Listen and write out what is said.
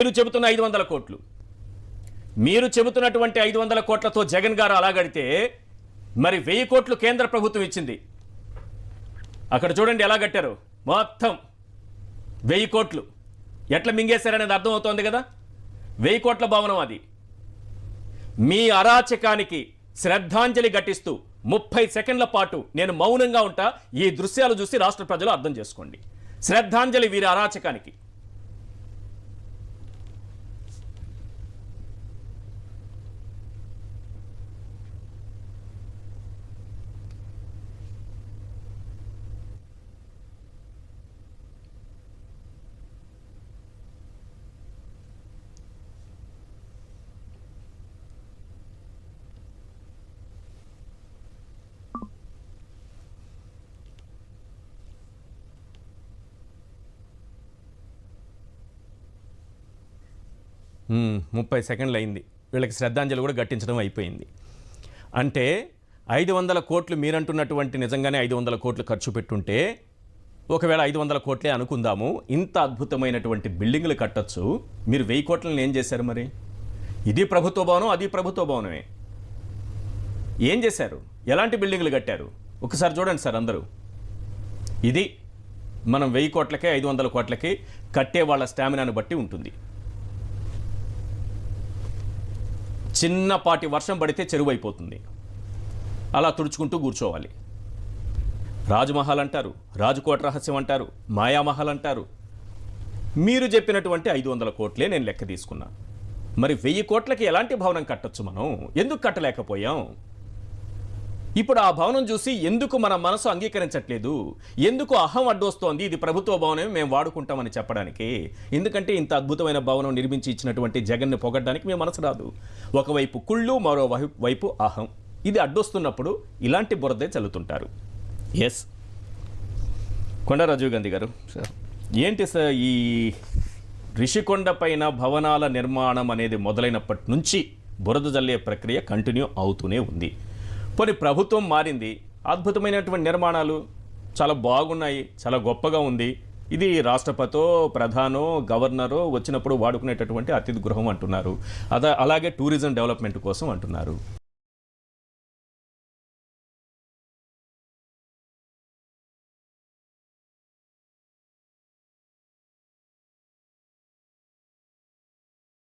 మీరు చెబుతున్న ఐదు వందల కోట్లు. మీరు చెబుతున్నటువంటి ఐదు వందల కోట్లతో జగన్ గారు అలాగడితే మరి వెయ్యి కోట్లు కేంద్ర ప్రభుత్వం ఇచ్చింది. అక్కడ చూడండి ఎలా కట్టారు. మొత్తం వెయ్యి కోట్లు. ఎట్లా మింగేశారనేది అర్థమవుతోంది కదా. వెయ్యి కోట్ల భవనం అది. మీ అరాచకానికి శ్రద్ధాంజలి ఘటిస్తూ ముప్పై సెకండ్ల పాటు నేను మౌనంగా ఉంటా ఈ దృశ్యాలు చూసి రాష్ట్ర ప్రజలు అర్థం చేసుకోండి. శ్రద్ధాంజలి వీరి అరాచకానికి. ముప్పై సెకండ్లు అయింది వీళ్ళకి శ్రద్ధాంజలి కూడా గట్టించడం అయిపోయింది. అంటే ఐదు వందల కోట్లు మీరంటున్నటువంటి నిజంగానే ఐదు వందల కోట్లు ఖర్చు పెట్టుంటే ఒకవేళ ఐదు వందల కోట్లే అనుకుందాము ఇంత అద్భుతమైనటువంటి బిల్డింగ్లు కట్టొచ్చు మీరు వెయ్యి కోట్లను ఏం చేశారు మరి? ఇది ప్రభుత్వ భవనం అది ప్రభుత్వ భవనమే. ఏం చేశారు? ఎలాంటి బిల్డింగ్లు కట్టారు? ఒకసారి చూడండి సార్ అందరూ. ఇది మనం వెయ్యి కోట్లకే ఐదు వందల కోట్లకి కట్టే వాళ్ళ స్టామినాను బట్టి ఉంటుంది. చిన్నపాటి వర్షం పడితే చెరువు అయిపోతుంది అలా తుడుచుకుంటూ కూర్చోవాలి. రాజమహల్ అంటారు రాజకోట రహస్యం అంటారు మాయామహల్ అంటారు. మీరు చెప్పినటువంటి ఐదు వందల కోట్లే నేను లెక్క తీసుకున్నా. మరి వెయ్యి కోట్లకి ఎలాంటి భవనం కట్టొచ్చు మనం? ఎందుకు కట్టలేకపోయాం? ఇప్పుడు ఆ భవనం చూసి ఎందుకు మన మనసు అంగీకరించట్లేదు? ఎందుకు అహం అడ్డొస్తోంది? ఇది ప్రభుత్వ భవనమే మేము వాడుకుంటామని చెప్పడానికి. ఎందుకంటే ఇంత అద్భుతమైన భవనం నిర్మించి ఇచ్చినటువంటి జగన్ను పొగడ్డానికి మేము మనసు రాదు. ఒకవైపు కుళ్ళు మరో వైపు అహం. ఇది అడ్డొస్తున్నప్పుడు ఇలాంటి బురదే చల్లుతుంటారు. ఎస్ కొండ రాజీవ్ గాంధీ గారు ఏంటి సార్ ఈ రిషికొండ పైన భవనాల నిర్మాణం అనేది మొదలైనప్పటి నుంచి బురద జల్లే ప్రక్రియ కంటిన్యూ అవుతూనే ఉంది. పోనీ ప్రభుత్వం మారింది. అద్భుతమైనటువంటి నిర్మాణాలు చాలా బాగున్నాయి చాలా గొప్పగా ఉంది. ఇది రాష్ట్రపతో ప్రధానో గవర్నరో వచ్చినప్పుడు వాడుకునేటటువంటి అతిథి గృహం అంటున్నారు. అద అలాగే టూరిజం డెవలప్మెంట్ కోసం అంటున్నారు.